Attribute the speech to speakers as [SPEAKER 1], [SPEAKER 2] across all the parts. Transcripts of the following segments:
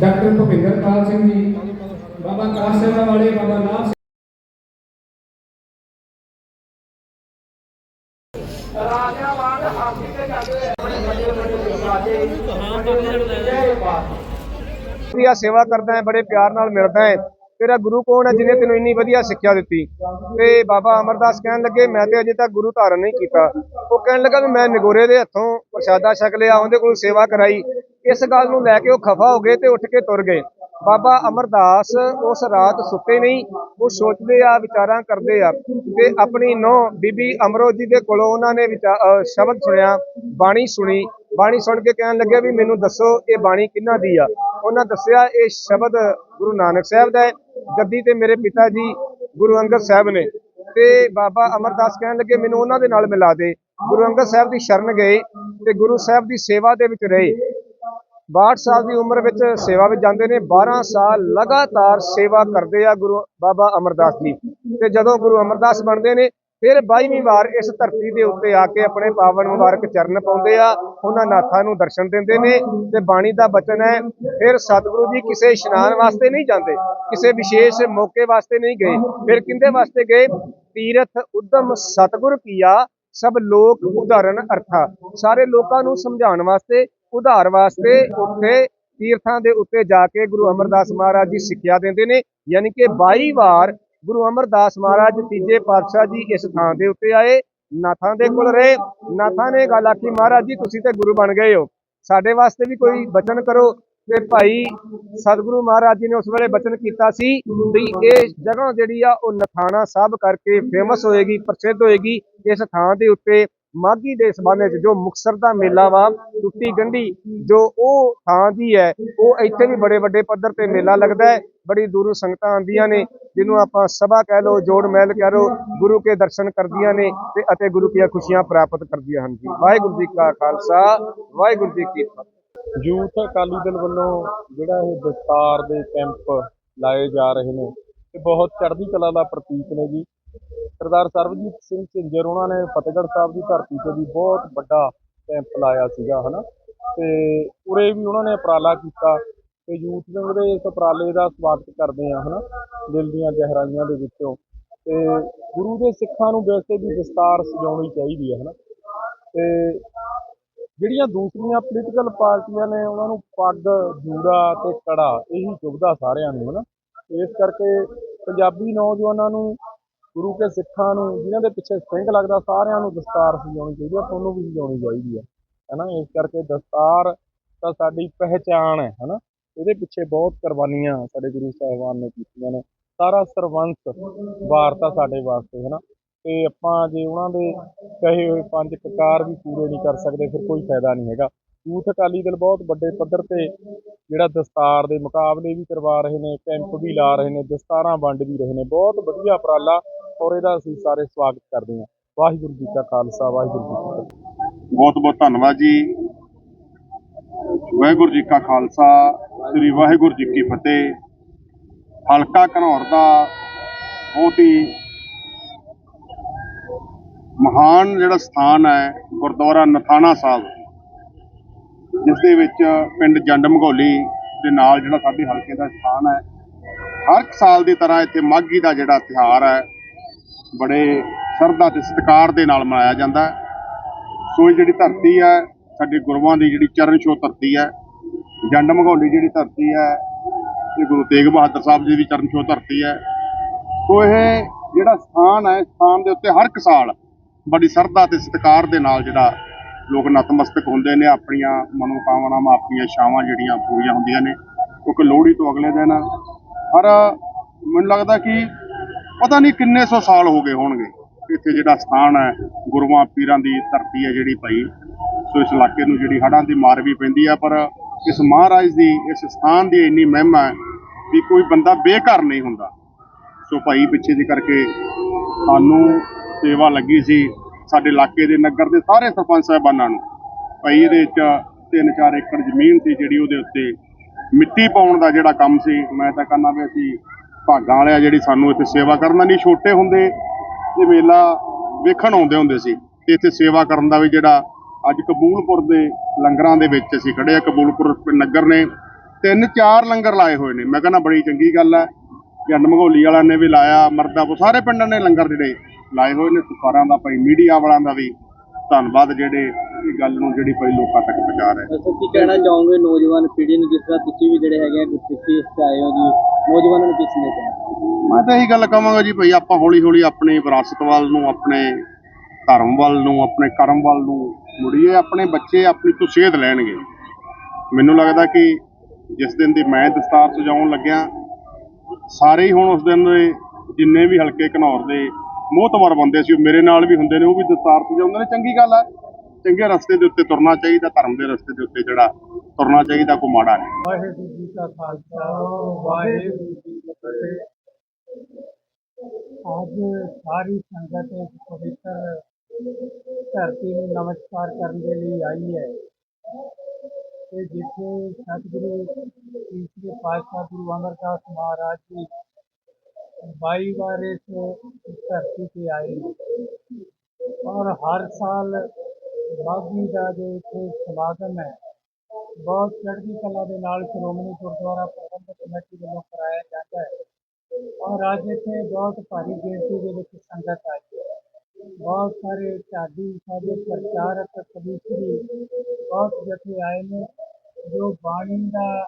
[SPEAKER 1] Doctor Bhupinder Pal Singh ji, ਬਾਬਾ ਕਾਸੇਵਾ ਵਾਲੇ, ਬਾਬਾ ਨਾਮ ਸਿੰਘ
[SPEAKER 2] ਵਧੀਆ ਸੇਵਾ ਕਰਦਾ ਹੈ, ਬੜੇ ਪਿਆਰ ਨਾਲ ਮਿਲਦਾ ਹੈ। ਤੇਰਾ ਗੁਰੂ ਕੌਣ ਹੈ ਜਿਹਨੇ ਤੈਨੂੰ ਇੰਨੀ ਵਧੀਆ ਸਿੱਖਿਆ ਦਿੱਤੀ? ਤੇ ਬਾਬਾ ਅਮਰਦਾਸ ਕਹਿਣ ਲੱਗੇ, ਮੈਂ ਤੇ ਅਜੇ ਤੱਕ ਗੁਰੂ ਧਾਰਨ ਨਹੀਂ ਕੀਤਾ। ਉਹ ਕਹਿਣ ਲੱਗਾ ਵੀ ਮੈਂ ਨਿਗੋਰੇ ਦੇ ਹੱਥੋਂ ਪ੍ਰਸ਼ਾਦਾ ਛਕ ਲਿਆ, ਉਹਦੇ ਕੋਲ ਸੇਵਾ ਕਰਾਈ। ਇਸ ਗੱਲ ਨੂੰ ਲੈ ਕੇ ਉਹ ਖਫਾ ਹੋ ਗਏ ਤੇ ਉੱਠ ਕੇ ਤੁਰ ਗਏ। ਬਾਬਾ ਅਮਰਦਾਸ ਉਸ ਰਾਤ ਸੁੱਤੇ ਨਹੀਂ, ਉਹ ਸੋਚਦੇ ਆ, ਵਿਚਾਰਾਂ ਕਰਦੇ ਆ ਤੇ ਆਪਣੀ ਨੌ ਬੀਬੀ ਅਮਰੋ ਜੀ ਦੇ ਕੋਲੋਂ ਉਹਨਾਂ ਨੇ ਵਿਚਾ- ਸ਼ਬਦ ਸੁਣਿਆ, ਬਾਣੀ ਸੁਣੀ। ਬਾਣੀ ਸੁਣ ਕੇ ਕਹਿਣ ਲੱਗੇ ਵੀ ਮੈਨੂੰ ਦੱਸੋ ਇਹ ਬਾਣੀ ਕਿਹਨਾਂ ਦੀ ਆ? ਉਹਨਾਂ ਦੱਸਿਆ ਇਹ ਸ਼ਬਦ ਗੁਰੂ ਨਾਨਕ ਸਾਹਿਬ ਦਾ ਹੈ। ਗੱਦੀ ਤੇ ਮੇਰੇ ਪਿਤਾ ਜੀ ਗੁਰੂ ਅੰਗਦ ਸਾਹਿਬ ਨੇ। ਤੇ ਬਾਬਾ ਅਮਰਦਾਸ ਕਹਿਣ ਲੱਗੇ, ਮੈਨੂੰ ਉਹਨਾਂ ਦੇ ਨਾਲ ਮਿਲਾ ਦੇ। ਗੁਰੂ ਅੰਗਦ ਸਾਹਿਬ ਦੀ ਸ਼ਰਨ ਗਏ ਤੇ ਗੁਰੂ ਸਾਹਿਬ ਦੀ ਸੇਵਾ ਦੇ ਵਿੱਚ ਰਹੇ। 62 ਸਾਲ ਦੀ ਉਮਰ ਵਿੱਚ ਸੇਵਾ ਵਿੱਚ ਜਾਂਦੇ ਨੇ। 12 ਸਾਲ ਲਗਾਤਾਰ ਸੇਵਾ ਕਰਦੇ ਆ ਗੁਰੂ ਬਾਬਾ ਅਮਰਦਾਸ ਜੀ। ਤੇ ਜਦੋਂ ਗੁਰੂ ਅਮਰਦਾਸ ਬਣਦੇ ਨੇ, ਫਿਰ 22ਵੀਂ ਵਾਰ ਇਸ ਧਰਤੀ ਦੇ ਉੱਤੇ ਆ ਕੇ ਆਪਣੇ ਪਾਵਨ ਮੁਬਾਰਕ ਚਰਨ ਪਾਉਂਦੇ ਆ। ਉਹਨਾਂ ਨਾਥਾਂ ਨੂੰ ਦਰਸ਼ਨ ਦਿੰਦੇ ਨੇ ਤੇ ਬਾਣੀ ਦਾ ਬਚਨ ਹੈ, ਫਿਰ ਸਤਿਗੁਰੂ ਜੀ ਕਿਸੇ ਇਸ਼ਨਾਨ ਵਾਸਤੇ ਨਹੀਂ ਜਾਂਦੇ, ਕਿਸੇ ਵਿਸ਼ੇਸ਼ ਮੌਕੇ ਵਾਸਤੇ ਨਹੀਂ ਗਏ। ਫਿਰ ਕਿੰਦੇ ਵਾਸਤੇ ਗਏ? ਤੀਰਥ ਉਦਮ ਸਤਿਗੁਰ ਕੀਆ, ਸਭ ਲੋਕ ਉਦਾਹਰਨ ਅਰਥਾ। ਸਾਰੇ ਲੋਕਾਂ ਨੂੰ ਸਮਝਾਉਣ ਵਾਸਤੇ ਉਧਾਰ ਵਾਸਤੇ ਉੱਥੇ ਤੀਰਥਾਂ ਦੇ ਉੱਤੇ ਜਾ ਕੇ ਗੁਰੂ ਅਮਰਦਾਸ ਮਹਾਰਾਜ ਜੀ ਸਿੱਖਿਆ ਦਿੰਦੇ ਨੇ, ਯਾਨੀ ਕਿ 22 ਵਾਰ ਗੁਰੂ ਅਮਰਦਾਸ ਮਹਾਰਾਜ ਤੀਜੇ ਪਾਤਸ਼ਾਹ ਜੀ ਇਸ ਥਾਂ ਦੇ ਉੱਤੇ ਆਏ, ਨਾਥਾਂ ਦੇ ਕੋਲ ਰਹੇ। ਨਾਥਾਂ ਨੇ ਗੱਲ ਆਖੀ, ਮਹਾਰਾਜ ਜੀ, ਤੁਸੀਂ ਤੇ ਗੁਰੂ ਬਣ ਗਏ ਹੋ। ਸਾਡੇ ਵਾਸਤੇ ਵੀ ਕੋਈ ਬਚਨ ਕਰੋ। ਤੇ ਭਾਈ ਸਤਿਗੁਰੂ ਮਹਾਰਾਜ ਜੀ ਨੇ ਉਸ ਵੇਲੇ ਬਚਨ ਕੀਤਾ ਸੀ ਵੀ ਇਹ ਜਗ੍ਹਾ ਜਿਹੜੀ ਆ, ਉਹ ਨਥਾਣਾ ਸਾਹਿਬ ਕਰਕੇ ਫੇਮਸ ਹੋਏਗੀ, ਪ੍ਰਸਿੱਧ ਹੋਏਗੀ। ਇਸ ਥਾਂ ਦੇ ਉੱਤੇ ਮਾਘੀ ਦੇ ਸਬੰਧ ਵਿੱਚ ਜੋ ਮੁਕਸਰ ਦਾ ਮੇਲਾ ਵਾ ਟੁੱਟੀ ਗੰਢੀ, ਜੋ ਉਹ ਥਾਂ ਦੀ ਹੈ, ਉਹ ਇੱਥੇ ਵੀ ਬੜੇ ਵੱਡੇ ਪੱਧਰ ਤੇ ਮੇਲਾ ਲੱਗਦਾ ਹੈ। ਬੜੀ ਦੂਰੋਂ ਸੰਗਤਾਂ ਆਉਂਦੀਆਂ ਨੇ, ਜਿਹਨੂੰ ਆਪਾਂ ਸਭਾ ਕਹਿ ਲਓ, ਜੋੜ ਮਹਿਲ ਕਹਿ ਲਓ, ਗੁਰੂ ਕੇ ਦਰਸ਼ਨ ਕਰਦੀਆਂ ਨੇ ਤੇ ਅਤੇ ਗੁਰੂ ਦੀਆਂ ਖੁਸ਼ੀਆਂ ਪ੍ਰਾਪਤ ਕਰਦੀਆਂ ਹਨ ਜੀ। ਵਾਹਿਗੁਰੂ ਜੀ ਕਾ ਖਾਲਸਾ, ਵਾਹਿਗੁਰੂ ਜੀ ਕੀ ਫਤਿਹ।
[SPEAKER 3] ਯੂਥ ਅਕਾਲੀ ਦਲ ਵੱਲੋਂ ਜਿਹੜਾ ਇਹ ਦਸਤਾਰ ਦੇ ਕੈਂਪ ਲਾਏ ਜਾ ਰਹੇ ਨੇ ਤੇ ਬਹੁਤ ਚੜ੍ਹਦੀ ਕਲਾ ਦਾ ਪ੍ਰਤੀਕ ਨੇ ਜੀ। ਸਰਦਾਰ ਸਰਬਜੀਤ ਸਿੰਘ ਝਿੰਜਰ, ਉਹਨਾਂ ਨੇ ਫਤਿਹਗੜ੍ਹ ਸਾਹਿਬ ਦੀ ਧਰਤੀ ਤੇ ਵੀ ਬਹੁਤ ਵੱਡਾ ਕੈਂਪ ਲਾਇਆ ਸੀਗਾ, ਹਨਾ? ਤੇ ਉਰੇ ਵੀ ਉਹਨਾਂ ਨੇ ਉਪਰਾਲਾ ਕੀਤਾ ਤੇ ਯੂਥ ਵਿੰਗ ਦੇ ਇਸ ਉਪਰਾਲੇ ਦਾ ਸਵਾਗਤ ਕਰਦੇ ਆ, ਹਨਾ? ਦਿਲ ਦੀਆਂ ਗਹਿਰਾਈਆਂ ਦੇ ਵਿੱਚੋਂ। ਤੇ ਗੁਰੂ ਦੇ ਸਿੱਖਾਂ ਨੂੰ ਵੈਸੇ ਵੀ ਦਸਤਾਰ ਸਜਾਉਣੀ ਚਾਹੀਦੀ ਹੈ ਹਨਾ? ਤੇ ਜਿਹੜੀਆਂ ਦੂਸਰੀਆਂ ਪੋਲੀਟੀਕਲ ਪਾਰਟੀਆਂ ਨੇ, ਉਹਨਾਂ ਨੂੰ ਪੱਗ, ਜੂੜਾ ਤੇ ਕੜਾ, ਇਹੀ ਚੁਭਦਾ ਸਾਰਿਆਂ ਨੂੰ, ਹਨਾ? ਇਸ ਕਰਕੇ ਪੰਜਾਬੀ ਨੌਜਵਾਨਾਂ ਨੂੰ ਗੁਰੂ ਕੇ ਸਿੱਖਾਂ ਨੂੰ, ਜਿਨ੍ਹਾਂ ਦੇ ਪਿੱਛੇ ਸਿੰਘ ਲੱਗਦਾ, ਸਾਰਿਆਂ ਨੂੰ ਦਸਤਾਰ ਸਜਾਉਣੀ ਚਾਹੀਦੀ ਹੈ, ਤੁਹਾਨੂੰ ਵੀ ਸਜਾਉਣੀ ਚਾਹੀਦੀ ਹੈ, ਹਨਾ? ਇਸ ਕਰਕੇ ਦਸਤਾਰ ਤਾਂ ਸਾਡੀ ਪਹਿਚਾਣ ਹੈ, ਹਨਾ? ਇਹਦੇ ਪਿੱਛੇ ਬਹੁਤ ਕੁਰਬਾਨੀਆਂ ਸਾਡੇ ਗੁਰੂ ਸਾਹਿਬਾਨ ਨੇ ਕੀਤੀਆਂ ਨੇ, ਸਾਰਾ ਸਰਵੰਸ ਵਾਰਤਾ ਸਾਡੇ ਵਾਸਤੇ, ਹਨਾ? ਤੇ ਆਪਾਂ ਜੇ ਉਹਨਾਂ ਦੇ ਕਹੇ ਹੋਏ ਪੰਜ ਕਕਾਰ ਵੀ ਪੂਰੇ ਨਹੀਂ ਕਰ ਸਕਦੇ, ਫਿਰ ਕੋਈ ਫਾਇਦਾ ਨਹੀਂ ਹੈਗਾ। ਯੂਥ ਅਕਾਲੀ ਦਲ ਬਹੁਤ ਵੱਡੇ ਪੱਧਰ ਤੇ ਜਿਹੜਾ ਦਸਤਾਰ ਦੇ ਮੁਕਾਬਲੇ ਵੀ ਕਰਵਾ ਰਹੇ ਨੇ, ਕੈਂਪ ਵੀ ਲਾ ਰਹੇ ਨੇ, ਦਸਤਾਰਾਂ ਵੰਡ ਵੀ ਰਹੇ ਨੇ, ਬਹੁਤ ਵਧੀਆ ਉਪਰਾਲਾ ਔਰ ਇਹਦਾ ਅਸੀਂ ਸਾਰੇ ਸਵਾਗਤ ਕਰਦੇ ਹਾਂ। ਵਾਹਿਗੁਰੂ ਜੀ ਕਾ ਖਾਲਸਾ, ਵਾਹਿਗੁਰੂ ਜੀ ਕੀ ਫਤਿਹ।
[SPEAKER 4] ਬਹੁਤ ਬਹੁਤ ਧੰਨਵਾਦ ਜੀ। ਵਾਹਿਗੁਰੂ ਜੀ ਕਾ ਖਾਲਸਾ, ਸ੍ਰੀ ਵਾਹਿਗੁਰੂ ਜੀ ਕੀ ਫਤਿਹ। ਹਲਕਾ ਘਨੌਰ ਦਾ ਬਹੁਤ ਹੀ ਮਹਾਨ ਜਿਹੜਾ ਸਥਾਨ ਹੈ, ਗੁਰਦੁਆਰਾ ਨਥਾਣਾ ਸਾਹਿਬ। ਜਿਸ ਦੇ ਵਿੱਚ ਪਿੰਡ ਜੰਡ ਮਗੋਲੀ ਦੇ ਨਾਲ ਜਿਹੜਾ ਸਾਡੇ ਹਲਕੇ ਦਾ ਸਥਾਨ ਹੈ। ਹਰ ਇੱਕ ਸਾਲ ਦੀ ਤਰ੍ਹਾਂ ਇੱਥੇ ਮਾਘੀ ਦਾ ਜਿਹੜਾ ਤਿਉਹਾਰ ਹੈ ਬੜੇ ਸ਼ਰਧਾ ਤੇ ਸਤਿਕਾਰ ਦੇ ਨਾਲ ਮਨਾਇਆ ਜਾਂਦਾ ਸੋ ਇਹ ਜਿਹੜੀ ਧਰਤੀ ਹੈ, ਸਾਡੇ ਗੁਰੂਆਂ ਦੀ ਜਿਹੜੀ ਚਰਨ ਛੋਹ ਧਰਤੀ ਹੈ, ਜੰਡ ਮਘੌਲੀ ਜਿਹੜੀ ਧਰਤੀ ਹੈ, ਇਹ ਗੁਰੂ ਤੇਗ ਬਹਾਦਰ ਸਾਹਿਬ ਜੀ ਦੀ ਚਰਨ ਛੋਹ ਧਰਤੀ ਹੈ। ਸੋ ਇਹ ਜਿਹੜਾ ਸਥਾਨ ਹੈ ਸਥਾਨ ਦੇ ਉੱਤੇ ਹਰ ਇੱਕ ਸਾਲ ਬੜੀ ਸ਼ਰਧਾ ਤੇ ਸਤਿਕਾਰ ਦੇ ਨਾਲ ਜਿਹੜਾ ਲੋਕ ਨਤਮਸਤਕ ਹੁੰਦੇ ਨੇ, ਆਪਣੀਆਂ ਮਨੋਕਾਮਨਾਵਾਂ, ਆਪਣੀਆਂ ਇਛਾਵਾਂ ਜਿਹੜੀਆਂ ਪੂਰੀਆਂ ਹੁੰਦੀਆਂ ਨੇ। ਕਿਉਂਕਿ ਲੋਹੜੀ ਤੋਂ ਅਗਲੇ ਦਿਨ ਹਰ, ਮੈਨੂੰ ਲੱਗਦਾ ਕਿ ਪਤਾ ਨਹੀਂ ਕਿੰਨੇ ਸੌ ਸਾਲ ਹੋ ਗਏ ਹੋਣਗੇ। ਇੱਥੇ ਜਿਹੜਾ ਸਥਾਨ ਹੈ, ਗੁਰੂਆਂ ਪੀਰਾਂ ਦੀ ਧਰਤੀ ਹੈ ਜਿਹੜੀ ਭਾਈ। ਸੋ ਇਸ ਇਲਾਕੇ ਨੂੰ ਜਿਹੜੀ ਹੜ੍ਹਾਂ ਦੀ ਮਾਰ ਵੀ ਪੈਂਦੀ ਹੈ ਪਰ ਇਸ ਮਹਾਰਾਜ ਦੀ, ਇਸ ਸਥਾਨ ਦੀ ਇੰਨੀ ਮਹਿਮਾ ਹੈ ਵੀ ਕੋਈ ਬੰਦਾ ਬੇਘਰ ਨਹੀਂ ਹੁੰਦਾ। ਸੋ ਭਾਈ ਪਿੱਛੇ ਜੀ ਕਰਕੇ ਸਾਨੂੰ ਸੇਵਾ ਲੱਗੀ ਸੀ ਸਾਡੇ ਇਲਾਕੇ ਦੇ ਨਗਰ ਦੇ ਸਾਰੇ ਸਰਪੰਚ ਸਾਹਿਬਾਨਾਂ ਨੂੰ। ਭਾਈ ਇਹਦੇ ਵਿੱਚ ਤਿੰਨ ਚਾਰ ਏਕੜ ਜ਼ਮੀਨ ਸੀ ਜਿਹੜੀ ਉਹਦੇ ਉੱਤੇ ਮਿੱਟੀ ਪਾਉਣ ਦਾ ਜਿਹੜਾ ਕੰਮ ਸੀ। ਮੈਂ ਤਾਂ ਕਹਿੰਦਾ ਵੀ ਅਸੀਂ ਭਾਗਾਂ ਵਾਲਿਆ ਜਿਹੜੀ ਸਾਨੂੰ ਇੱਥੇ ਸੇਵਾ ਕਰਨ ਦਾ ਨਹੀਂ ਛੋਟੇ ਹੁੰਦੇ ਇਹ ਮੇਲਾ ਵੇਖਣ ਆਉਂਦੇ ਹੁੰਦੇ ਸੀ। ਤੇ ਇੱਥੇ ਸੇਵਾ ਕਰਨ ਦਾ ਵੀ ਜਿਹੜਾ ਅੱਜ ਕਬੂਲਪੁਰ ਦੇ ਲੰਗਰਾਂ ਦੇ ਵਿੱਚ ਅਸੀਂ ਖੜੇ ਆ, ਕਬੂਲਪੁਰ ਨਗਰ ਨੇ। ਤਿੰਨ ਚਾਰ ਲੰਗਰ ਲਾਏ ਹੋਏ ਨੇ। ਮੈਂ ਕਹਿੰਦਾ ਬੜੀ ਚੰਗੀ ਗੱਲ ਹੈ। ਜੰਡ ਮਗੋਲੀ ਵਾਲਿਆਂ ਨੇ ਵੀ ਲਾਇਆ ਮਰਦਾਪੁਰ ਸਾਰੇ ਪਿੰਡਾਂ ਨੇ ਲੰਗਰ ਜਿਹੜੇ ਲਾਏ ਹੋਏ ਨੇ। ਸਰਕਾਰਾਂ ਦਾ ਭਾਈ, ਮੀਡੀਆ ਵਾਲਿਆਂ ਦਾ ਵੀ ਧੰਨਵਾਦ ਜਿਹੜੇ ਇਹ ਗੱਲ ਨੂੰ ਜਿਹੜੀ ਭਾਈ ਲੋਕਾਂ ਤੱਕ ਪਹੁੰਚਾ ਰਹੇ
[SPEAKER 5] ਸਰ ਕੀ ਕਹਿਣਾ ਚਾਹੋਗੇ ਨੌਜਵਾਨ ਪੀੜ੍ਹੀ ਨੂੰ, ਜਿਸ ਤਰ੍ਹਾਂ ਤੁਸੀਂ ਵੀ ਜਿਹੜੇ ਹੈਗੇ ਆ ਗੁਰਸਿੱਖੀ ਇਸ 'ਚ ਆਏ ਹੋ ਜੀ ਨੌਜਵਾਨਾਂ ਨੂੰ ਕੀ ਸੰਦੇਸ਼ ਦੇਣਾ
[SPEAKER 4] ਮੈਂ ਤਾਂ ਇਹੀ ਗੱਲ ਕਹਾਂਗਾ ਜੀ ਭਾਈ ਆਪਾਂ ਹੌਲੀ ਹੌਲੀ ਆਪਣੀ ਵਿਰਾਸਤ ਵੱਲ ਨੂੰ, ਆਪਣੇ ਧਰਮ ਵੱਲ ਨੂੰ, ਆਪਣੇ ਕਰਮ ਵੱਲ ਨੂੰ ਮੁੜੀਏ, ਆਪਣੇ ਬੱਚੇ ਆਪਣੀ ਤੋਂ ਸੇਧ ਲੈਣਗੇ। ਮੈਨੂੰ ਲੱਗਦਾ ਕਿ ਜਿਸ ਦਿਨ ਦੀ ਮੈਂ ਦਸਤਾਰ ਸਜਾਉਣ ਲੱਗਿਆ, ਸਾਰੇ ਹੀ ਹੁਣ ਉਸ ਦਿਨ ਦੇ ਜਿੰਨੇ ਵੀ ਹਲਕੇ ਘਨੌਰ ਦੇ ਮੋਹਤਵਰ ਬੰਦੇ ਸੀ, ਉਹ ਮੇਰੇ ਨਾਲ ਵੀ ਹੁੰਦੇ ਨੇ, ਉਹ ਵੀ ਦਸਤਾਰ ਸਜਾਉਂਦੇ ਨੇ। ਚੰਗੀ ਗੱਲ ਹੈ ਚੰਗੇ ਰਸਤੇ ਦੇ ਉੱਤੇ ਤੁਰਨਾ ਚਾਹੀਦਾ, ਧਰਮ ਦੇ ਰਸਤੇ ਦੇ ਉੱਤੇ ਜਿਹੜਾ ਤੁਰਨਾ ਚਾਹੀਦਾ, ਕੋਈ ਮਾੜਾ ਨਹੀਂ।
[SPEAKER 1] ਵਾਹਿਗੁਰੂ ਜੀ ਕਾ ਖਾਲਸਾ, ਵਾਹਿਗੁਰੂ ਜੀ ਕੀ ਫਤਿਹ। ਅੱਜ ਸਾਰੀ ਸੰਗਤ ਇੱਕ ਪਵਿੱਤਰ ਧਰਤੀ ਨੂੰ ਨਮਸਕਾਰ ਕਰਨ ਦੇ ਲਈ ਆਈ ਹੈ। ਤੇ ਜਿੱਥੇ ਸਤਿਗੁਰੂ ਤੀਸਰੇ ਪਾਤਸ਼ਾਹ ਗੁਰੂ ਅਮਰਦਾਸ ਮਹਾਰਾਜ ਜੀ 22 ਵਾਰ ਇਸ ਧਰਤੀ ਤੇ ਆਏ। ਔਰ ਹਰ ਸਾਲ ਮਾਘੀ ਦਾ ਜੋ ਇੱਥੇ ਸਮਾਗਮ ਹੈ, ਬਹੁਤ ਚੜ੍ਹਦੀ ਕਲਾ ਦੇ ਨਾਲ ਸ਼੍ਰੋਮਣੀ ਗੁਰਦੁਆਰਾ ਪ੍ਰਬੰਧਕ ਕਮੇਟੀ ਵੱਲੋਂ ਕਰਾਇਆ ਜਾਂਦਾ ਹੈ। ਔਰ ਅੱਜ ਇੱਥੇ ਬਹੁਤ ਭਾਰੀ ਗਿਣਤੀ ਦੇ ਵਿੱਚ ਸੰਗਤ ਆਈ ਹੈ। ਬਹੁਤ ਸਾਰੇ ਢਾਡੀ ਸਾਡੇ ਪ੍ਰਚਾਰਕ ਕਵੀਸ਼ਰੀ ਬਹੁਤ ਜਥੇ ਆਏ ਨੇ। ਜੋ ਬਾਣੀ ਦਾ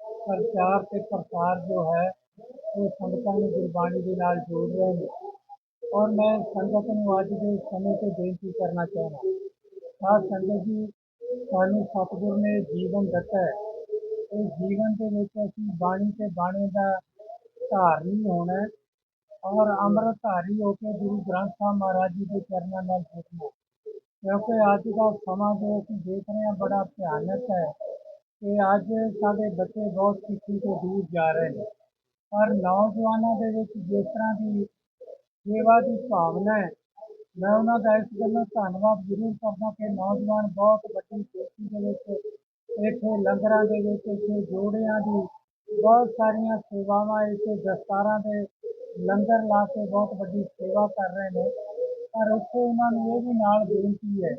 [SPEAKER 1] ਪ੍ਰਚਾਰ ਤੇ ਪ੍ਰਸਾਰ ਜੋ ਹੈ, ਉਹ ਸੰਗਤਾਂ ਨੂੰ ਗੁਰਬਾਣੀ ਦੇ ਨਾਲ ਜੋੜ ਰਹੇ ਨੇ। ਔਰ ਮੈਂ ਸੰਗਤ ਨੂੰ ਅੱਜ ਦੇ ਸਮੇਂ ਤੇ ਬੇਨਤੀ ਕਰਨਾ ਚਾਹੁੰਦਾ ਸਾਧ ਸੰਗਤ ਜੀ, ਸਾਨੂੰ ਸਤਿਗੁਰ ਨੇ ਜੀਵਨ ਦਿੱਤਾ ਹੈ। ਇਹ ਜੀਵਨ ਦੇ ਵਿੱਚ ਅਸੀਂ ਬਾਣੀ ਤੇ ਬਾਣੇ ਦਾ ਧਾਰਨੀ ਹੋਣਾ ਔਰ ਅੰਮ੍ਰਿਤ ਧਾਰੀ ਹੋ ਕੇ ਗੁਰੂ ਗ੍ਰੰਥ ਸਾਹਿਬ ਮਹਾਰਾਜ ਜੀ ਦੇ ਚਰਨਾਂ ਨਾਲ ਜੁੜਨਾ ਕਿਉਂਕਿ ਅੱਜ ਦਾ ਸਮਾਂ ਜੋ ਅਸੀਂ ਦੇਖ ਰਹੇ ਹਾਂ ਬੜਾ ਭਿਆਨਕ ਹੈ ਕਿ ਅੱਜ ਸਾਡੇ ਬੱਚੇ ਬਹੁਤ ਸਿੱਖੀ ਤੋਂ ਦੂਰ ਜਾ ਰਹੇ ਨੇ। ਪਰ ਨੌਜਵਾਨਾਂ ਦੇ ਵਿੱਚ ਜਿਸ ਤਰ੍ਹਾਂ ਦੀ ਸੇਵਾ ਦੀ ਭਾਵਨਾ ਹੈ ਮੈਂ ਉਹਨਾਂ ਦਾ ਇਸ ਗੱਲੋਂ ਧੰਨਵਾਦ ਜ਼ਰੂਰ ਕਰਦਾ ਕਿ ਨੌਜਵਾਨ ਬਹੁਤ ਵੱਡੀ ਖੇਤੀ ਦੇ ਵਿੱਚ, ਇੱਥੇ ਲੰਗਰਾਂ ਦੇ ਵਿੱਚ, ਇੱਥੇ ਜੋੜਿਆਂ ਦੀ ਬਹੁਤ ਸਾਰੀਆਂ ਸੇਵਾਵਾਂ, ਇੱਥੇ ਦਸਤਾਰਾਂ ਦੇ ਲੰਗਰ ਲਾ ਕੇ ਬਹੁਤ ਵੱਡੀ ਸੇਵਾ ਕਰ ਰਹੇ ਨੇ। ਪਰ ਉੱਥੇ ਉਹਨਾਂ ਨੂੰ ਇਹ ਵੀ ਨਾਲ ਬੇਨਤੀ ਹੈ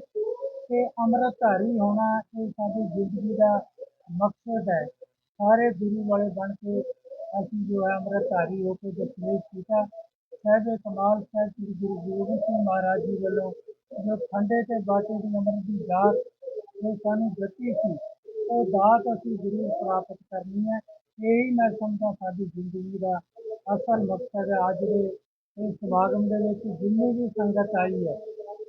[SPEAKER 1] ਕਿ ਅੰਮ੍ਰਿਤਧਾਰੀ ਹੋਣਾ ਇਹ ਸਾਡੀ ਜ਼ਿੰਦਗੀ ਦਾ ਮਕਸਦ ਹੈ। ਸਾਰੇ ਗੁਰੂ ਵਾਲੇ ਬਣ ਕੇ ਅਸੀਂ ਜੋ ਹੈ ਅੰਮ੍ਰਿਤਧਾਰੀ ਹੋ ਕੇ ਦਸਮੇਸ਼ ਕੀਤਾ। ਸਾਹਿਬ ਕਮਾਲ ਸਾਹਿਬ ਸ੍ਰੀ ਗੁਰੂ ਗੋਬਿੰਦ ਸਿੰਘ ਮਹਾਰਾਜ ਜੀ ਵੱਲੋਂ ਜੋ ਖੰਡੇ ਤੇ ਬਾਟੇ ਦੀ ਅੰਮ੍ਰਿਤ ਦੀ ਦਾਤ ਜੋ ਸਾਨੂੰ ਦਿੱਤੀ ਸੀ, ਉਹ ਦਾਤ ਅਸੀਂ ਜ਼ਰੂਰ ਪ੍ਰਾਪਤ ਕਰਨੀ ਹੈ। ਇਹੀ ਮੈਂ ਸਮਝਦਾ ਸਾਡੀ ਜ਼ਿੰਦਗੀ ਦਾ ਅਸਲ ਮਕਸਦ ਹੈ। ਅੱਜ ਦੇ ਇਸ ਸਮਾਗਮ ਦੇ ਵਿੱਚ ਜਿੰਨੀ ਵੀ ਸੰਗਤ ਆਈ ਹੈ,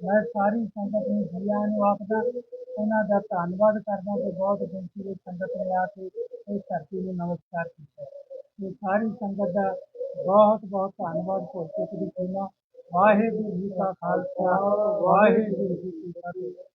[SPEAKER 1] ਮੈਂ ਸਾਰੀ ਸੰਗਤ ਨੂੰ ਜੀ ਆਇਆਂ ਨੂੰ ਆਖਦਾ, ਉਹਨਾਂ ਦਾ ਧੰਨਵਾਦ ਕਰਦਾ ਕਿ ਬਹੁਤ ਗਿਣਤੀ ਵਿੱਚ ਸੰਗਤ ਨੇ ਆ ਕੇ ਇਸ ਧਰਤੀ ਨੂੰ ਨਮਸਕਾਰ ਕੀਤਾ। ਤੇ ਸਾਰੀ ਸੰਗਤ ਦਾ ਬਹੁਤ ਬਹੁਤ ਧੰਨਵਾਦ ਭੁੱਲ ਚੁੱਕੀ ਦੀ ਵਾਹਿਗੁਰੂ ਜੀ ਕਾ ਖਾਲਸਾ ਵਾਹਿਗੁਰੂ ਜੀ ਕੀ ਫਤਿਹ।